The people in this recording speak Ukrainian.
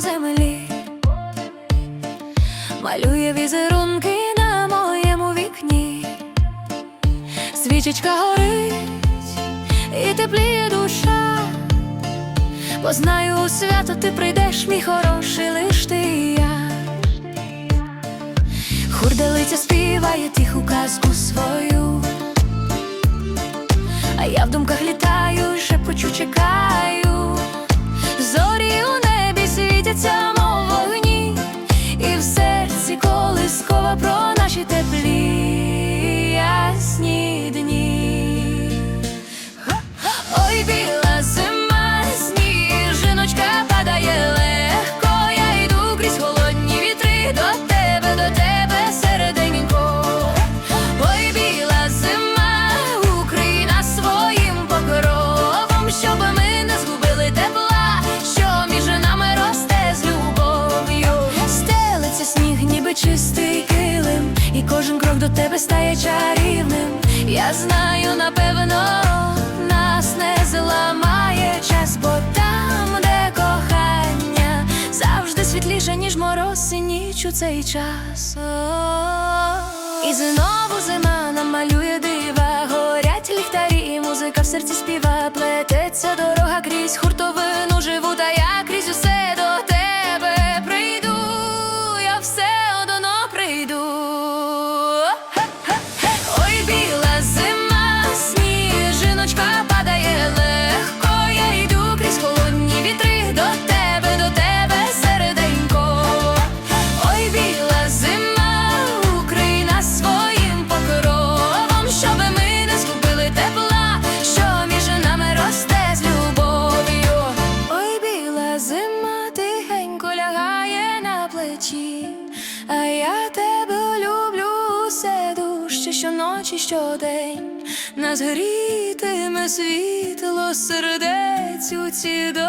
землі, малює візерунки на моєму вікні, свічечка горить і тепліє душа, бо знаю у свято ти прийдеш, мій хороший лиш ти і я. Хурделиця співає тиху казку свою. А я в думках літаю, шепочу, чекаю. Зорі у небі світяться, тебе стає чарівним. Я знаю, напевно, нас не зламає час, бо там, де кохання, завжди світліше, ніж мороз і ніч у цей час. І знову зима плечі, а я тебе люблю все дужче щоночі, щодень. Нас грітиме світло сердець у ці зимові